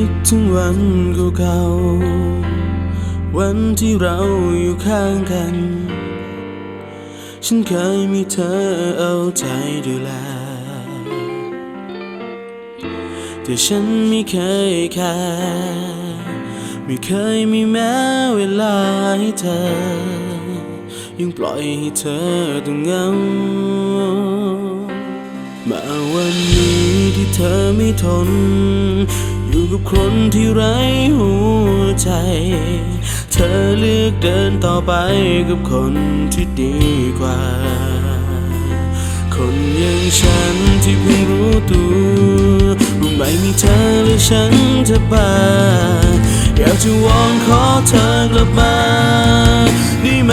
คิดถึงวันเก่าๆวันที่เราอยู่ข้างกัน ฉันเคยมีเธอเอาใจดูแล แต่ฉันไม่เคยแค่ไม่เคยมีแม้เวลาให้เธอ ยังปล่อยให้เธอต้องเหงามาวันนี้ที่เธอไม่ทน อยู่กับคนที่ไร้หัวใจ เธอเลือกเดินต่อไปกับคนที่ดีกว่า คนอย่างฉันที่เพิ่งรู้ตัวว่าไม่มีเธอและฉันจะบ้าอยากจะวอนขอเธอกลับมาได้ไหม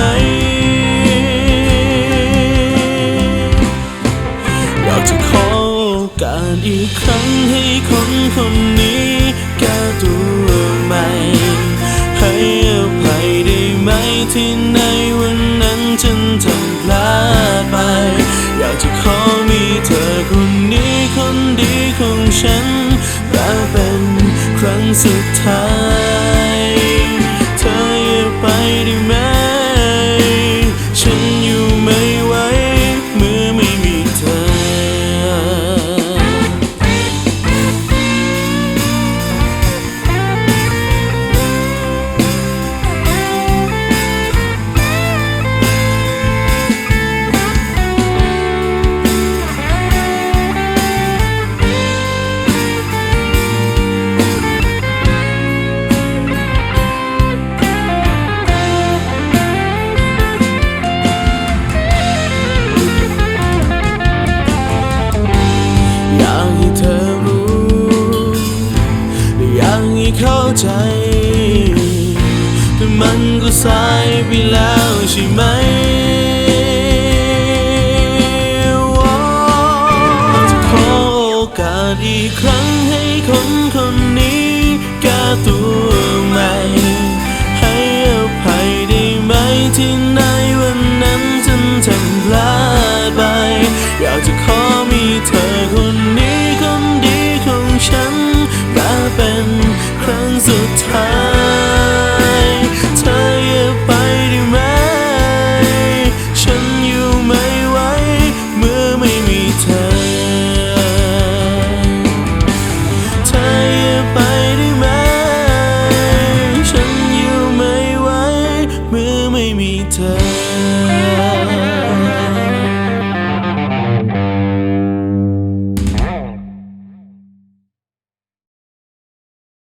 อยากจะขอโอกาสอีกครั้ง สุดท้าย เข้าใจ แต่มันก็สายไปแล้วใช่ไหมจะขอโอกาสอีกครั้ง